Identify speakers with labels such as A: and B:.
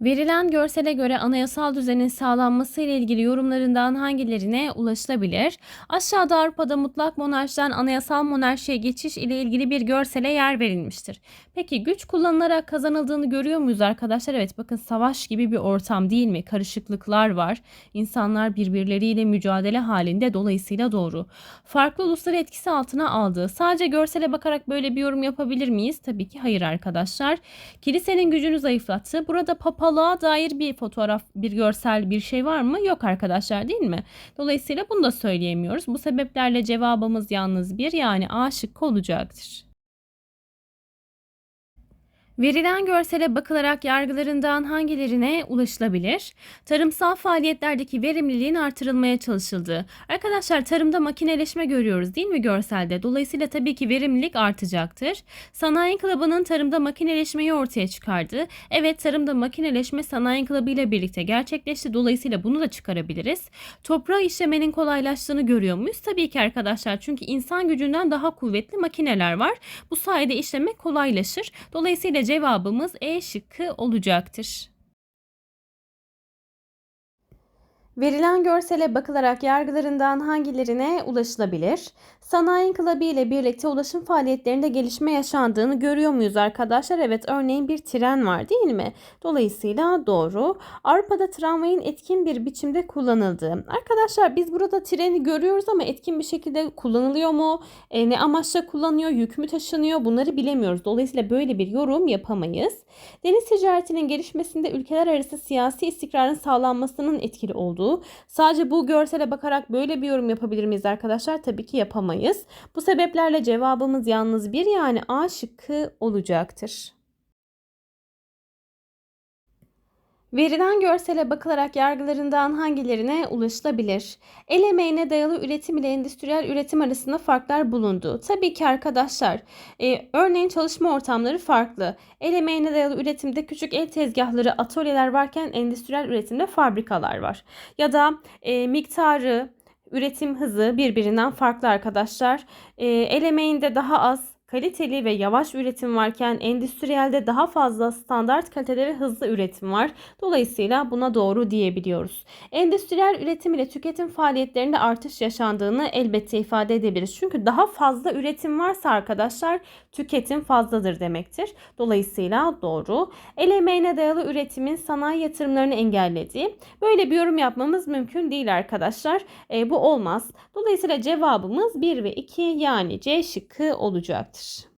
A: Verilen görsele göre anayasal düzenin sağlanması ile ilgili yorumlarından hangilerine ulaşılabilir? Aşağıda Avrupa'da mutlak monarşiden anayasal monarşiye geçiş ile ilgili bir görsele yer verilmiştir. Peki güç kullanılarak kazanıldığını görüyor muyuz arkadaşlar? Evet bakın savaş gibi bir ortam değil mi? Karışıklıklar var. İnsanlar birbirleriyle mücadele halinde dolayısıyla doğru. Farklı ulusları etkisi altına aldığı. Sadece görsele bakarak böyle bir yorum yapabilir miyiz? Tabii ki hayır arkadaşlar. Kilisenin gücünü zayıflattı. Burada papalığa dair bir fotoğraf, bir görsel bir şey var mı? Yok arkadaşlar değil mi? Dolayısıyla bunu da söyleyemiyoruz. Bu sebeplerle cevabımız yalnız bir yani A şıkkı olacaktır. Verilen görsele bakılarak yargılarından hangilerine ulaşılabilir? Tarımsal faaliyetlerdeki verimliliğin artırılmaya çalışıldığı. Arkadaşlar tarımda makineleşme görüyoruz değil mi görselde? Dolayısıyla tabii ki verimlilik artacaktır. Sanayi inkılabının tarımda makineleşmeyi ortaya çıkardı. Evet tarımda makineleşme sanayi inkılabı ile birlikte gerçekleşti. Dolayısıyla bunu da çıkarabiliriz. Toprağı işlemenin kolaylaştığını görüyor muyuz? Tabii ki arkadaşlar çünkü insan gücünden daha kuvvetli makineler var. Bu sayede işlemek kolaylaşır. Dolayısıyla cevabımız E şıkkı olacaktır. Verilen görsele bakılarak yargılarından hangilerine ulaşılabilir? Sanayi inkılabı ile birlikte ulaşım faaliyetlerinde gelişme yaşandığını görüyor muyuz arkadaşlar? Evet örneğin bir tren var değil mi? Dolayısıyla doğru. Avrupa'da tramvayın etkin bir biçimde kullanıldığı. Arkadaşlar biz burada treni görüyoruz ama etkin bir şekilde kullanılıyor mu? E, ne amaçla kullanıyor? Yük mü taşınıyor? Bunları bilemiyoruz. Dolayısıyla böyle bir yorum yapamayız. Deniz ticaretinin gelişmesinde ülkeler arası siyasi istikrarın sağlanmasının etkili olduğu. Sadece bu görsele bakarak böyle bir yorum yapabilir miyiz arkadaşlar? Tabii ki yapamayız. Bu sebeplerle cevabımız yalnız bir yani A şıkkı olacaktır. Verilen görsele bakılarak yargılarından hangilerine ulaşılabilir? El emeğine dayalı üretim ile endüstriyel üretim arasında farklar bulundu. Tabii ki arkadaşlar, e, örneğin çalışma ortamları farklı. El emeğine dayalı üretimde küçük el tezgahları, atölyeler varken endüstriyel üretimde fabrikalar var. Ya da e, miktarı, üretim hızı birbirinden farklı arkadaşlar. E, el emeğinde daha az kaliteli ve yavaş üretim varken endüstriyelde daha fazla standart kalitede ve hızlı üretim var. Dolayısıyla buna doğru diyebiliyoruz. Endüstriyel üretim ile tüketim faaliyetlerinde artış yaşandığını elbette ifade edebiliriz. Çünkü daha fazla üretim varsa arkadaşlar tüketim fazladır demektir. Dolayısıyla doğru. El emeğine dayalı üretimin sanayi yatırımlarını engellediği. Böyle bir yorum yapmamız mümkün değil arkadaşlar. E, bu olmaz. Dolayısıyla cevabımız 1 ve 2 yani C şıkkı olacaktır demektir.